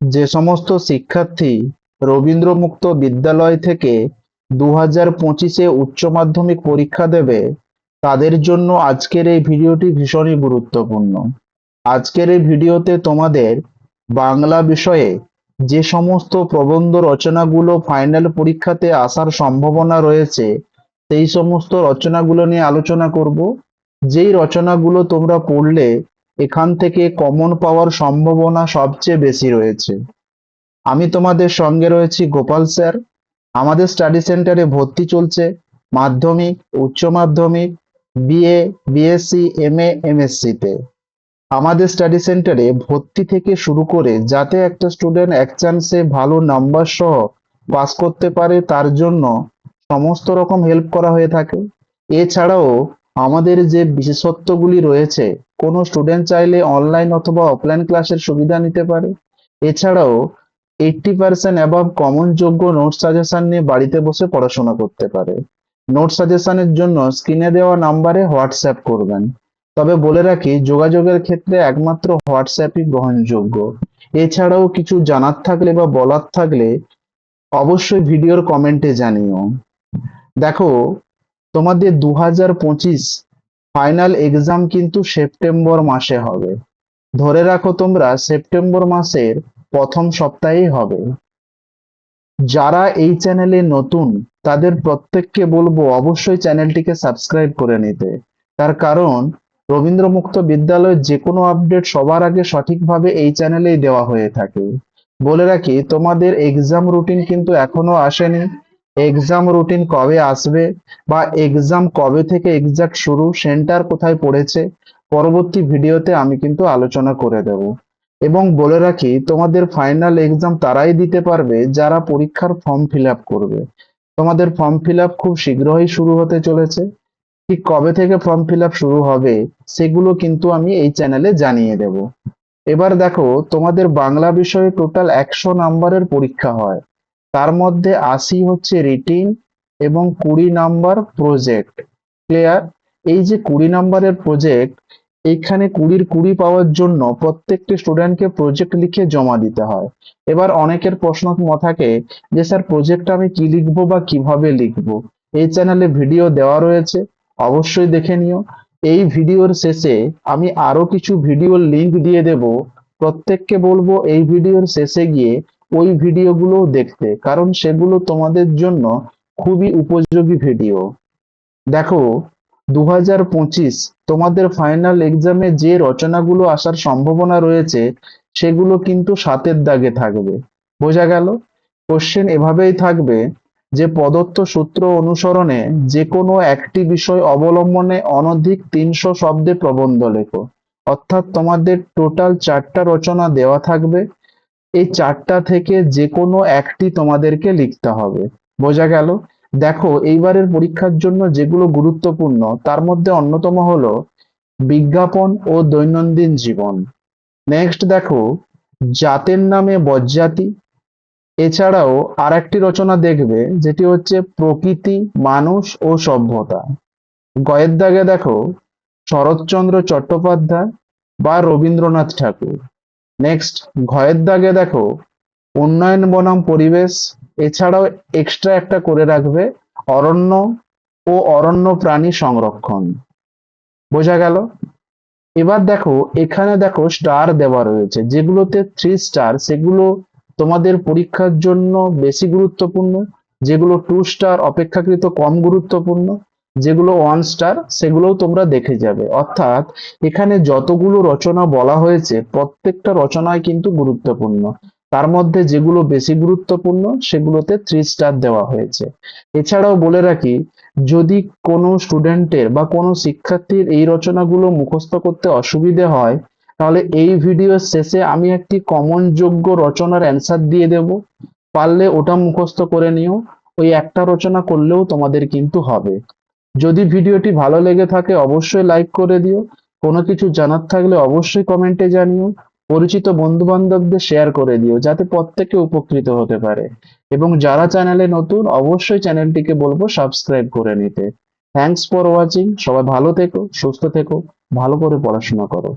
যে সমস্ত শিক্ষার্থী রবীন্দ্রমুক্ত বিদ্যালয় থেকে দু হাজার পঁচিশে উচ্চ মাধ্যমিক পরীক্ষা দেবে, তাদের জন্য আজকের এই ভিডিওটি ভীষণই গুরুত্বপূর্ণ। আজকের এই ভিডিওতে তোমাদের বাংলা বিষয়ে যে সমস্ত প্রবন্ধ রচনাগুলো ফাইনাল পরীক্ষাতে আসার সম্ভাবনা রয়েছে, সেই সমস্ত রচনাগুলো নিয়ে আলোচনা করব। যেই রচনাগুলো তোমরা পড়লে এখান থেকে কমন পাওয়ার সম্ভাবনা সবচেয়ে বেশি রয়েছে। আমি তোমাদের সঙ্গে রয়েছি গোপাল স্যার। আমাদের স্টাডি সেন্টারে ভর্তি চলছে মাধ্যমিক, উচ্চ মাধ্যমিক বিএ বিএসসি এমএ এমএসসি তে। আমাদের স্টাডি সেন্টারে ভর্তি থেকে শুরু করে যাতে একটা স্টুডেন্ট এক চান্সে ভালো নাম্বার সহ পাস করতে পারে, তার জন্য সমস্ত রকম হেল্প করা হয়ে থাকে। এছাড়াও আমাদের যে বিশেষত্বগুলি রয়েছে, কোনো স্টুডেন্ট চাইলে অনলাইন অথবা অফলাইন ক্লাসের সুবিধা নিতে পারে। এছাড়াও এইটটি পার্সেন্ট অ্যাবাভ কমন যোগ্য নোট সাজেশন নিয়ে বাড়িতে বসে পড়াশোনা করতে পারে। নোট সাজেশনের জন্য স্ক্রিনে দেওয়া নাম্বারে হোয়াটসঅ্যাপ করবেন। তবে বলে রাখি, যোগাযোগের ক্ষেত্রে একমাত্র হোয়াটসঅ্যাপই গ্রহণযোগ্য। এছাড়াও কিছু জানার থাকলে বা বলার থাকলে অবশ্যই ভিডিওর কমেন্টে জানিও। দেখো তোমাদের দু ফাইনাল এক্সাম কিন্তু সেপ্টেম্বর মাসে হবে। ধরে রাখো তোমরা, সেপ্টেম্বর মাসের প্রথম সপ্তাহেই হবে। যারা এই চ্যানেলে নতুন, তাদের প্রত্যেককে বলব অবশ্যই চ্যানেলটিকে সাবস্ক্রাইব করে নিতে। তার কারণ রবীন্দ্রমুক্ত বিদ্যালয়ের যে কোনো আপডেট সবার আগে সঠিকভাবে এই চ্যানেলেই দেওয়া হয়ে থাকে। বলে রাখি, তোমাদের এক্সাম রুটিন কিন্তু এখনও আসেনি। এক্সাম রুটিন কবে আসবে বা এক্সাম কবে থেকে এক্সাক্ট শুরু সেন্টার কোথায় পড়েছে, পরবর্তী ভিডিওতে আমি কিন্তু আলোচনা করে দেব। এবং বলে রাখি, তোমাদের ফাইনাল এক্সাম তারাই দিতে পারবে যারা পরীক্ষার ফর্ম ফিল আপ করবে। তোমাদের ফর্ম ফিল আপ খুব শীঘ্রই শুরু হতে চলেছে। ঠিক কবে থেকে ফর্ম ফিল আপ শুরু হবে, সেগুলো কিন্তু আমি এই চ্যানেলে জানিয়ে দেব। এবার দেখো, তোমাদের বাংলা বিষয়ে টোটাল একশো নাম্বারের পরীক্ষা হয়। তার মধ্যে আশি হচ্ছে রিটিন এবং কুড়ি নাম্বার প্রজেক্ট ক্লিয়ার এই যে কুড়ি নাম্বারের প্রজেক্ট এইখানে কুড়ির কুড়ি পাওয়ার জন্য প্রত্যেকটি স্টুডেন্টকে প্রজেক্ট লিখে জমা দিতে হয়। এবার অনেকের প্রশ্ন থাকে যে, স্যার প্রজেক্ট আমি কি লিখব বা কীভাবে লিখব? এই চ্যানেলে ভিডিও দেওয়া রয়েছে, অবশ্যই দেখে নিও। এই ভিডিওর শেষে আমি আরও কিছু ভিডিওর লিংক দিয়ে দেব। প্রত্যেককে বলব, এই ভিডিওর শেষে গিয়ে ওই ভিডিওগুলো দেখতে, কারণ সেগুলো তোমাদের জন্য খুবই উপযোগী ভিডিও। দেখো দু হাজার পঁচিশ তোমাদের ফাইনাল এক্সামে যে রচনাগুলো আসার সম্ভাবনা রয়েছে, সেগুলো কিন্তু সাতের দাগে থাকবে। বোঝা গেল? কোশ্চেন এভাবেই থাকবে যে প্রদত্ত সূত্র অনুসরণে যে কোনো একটি বিষয় অবলম্বনে অনধিক তিনশো শব্দে প্রবন্ধ লেখো। অর্থাৎ তোমাদের টোটাল চারটা রচনা দেওয়া থাকবে। এই চারটা থেকে যে কোনো একটি তোমাদেরকে লিখতে হবে। বোঝা গেল? দেখো, এইবারের পরীক্ষার জন্য যেগুলো গুরুত্বপূর্ণ, তার মধ্যে অন্যতম হলো বিজ্ঞাপন ও দৈনন্দিন জীবন। নেক্সট দেখো, জাতের নামে বজ্জাতি। এছাড়াও আর একটি রচনা দেখবে, যেটি হচ্ছে প্রকৃতি, মানুষ ও সভ্যতা। গয়ের দাগে দেখো, শরৎচন্দ্র চট্টোপাধ্যায় বা রবীন্দ্রনাথ ঠাকুর। নেক্সট ঘয়ের দাগে দেখো, উন্নয়ন বনাম পরিবেশ, এছাড়াও এক্সট্রা একটা করে রাখবে, অরণ্য ও অরণ্য প্রাণী সংরক্ষণ। বোঝা গেল? এবার দেখো, এখানে দেখো স্টার দেওয়া রয়েছে, যেগুলোতে থ্রি স্টার সেগুলো তোমাদের পরীক্ষার জন্য বেশি গুরুত্বপূর্ণ, যেগুলো টু স্টার অপেক্ষাকৃত কম গুরুত্বপূর্ণ। যেগুলো ওয়ান স্টার সেগুলোও তোমরা দেখে যাবে। অর্থাৎ এখানে যতগুলো রচনা বলা হয়েছে, প্রত্যেকটা রচনায় কিন্তু গুরুত্বপূর্ণ। তার মধ্যে যেগুলো বেশি গুরুত্বপূর্ণ, সেগুলোতে থ্রি স্টার দেওয়া হয়েছে। এছাড়াও বলে রাখি, যদি কোনো স্টুডেন্টের বা কোনো শিক্ষার্থীর এই রচনাগুলো মুখস্থ করতে অসুবিধে হয়, তাহলে এই ভিডিওর শেষে আমি একটি কমন যোগ্য রচনার অ্যান্সার দিয়ে দেব। পারলে ওটা মুখস্থ করে নিও। ওই একটা রচনা করলেও তোমাদের কিন্তু হবে। যদি ভিডিওটি ভালো লেগে থাকে, অবশ্যই লাইক করে দিও। কোনো কিছু জানার থাকলে অবশ্যই কমেন্টে জানিও। পরিচিত বন্ধু বান্ধবদের শেয়ার করে দিও, যাতে প্রত্যেকে উপকৃত হতে পারে। এবং যারা চ্যানেলে নতুন, অবশ্যই চ্যানেলটিকে বলব সাবস্ক্রাইব করে নিতে। থ্যাংকস ফর ওয়াচিং সবাই ভালো থেকো, সুস্থ থেকো, ভালো করে পড়াশোনা করো।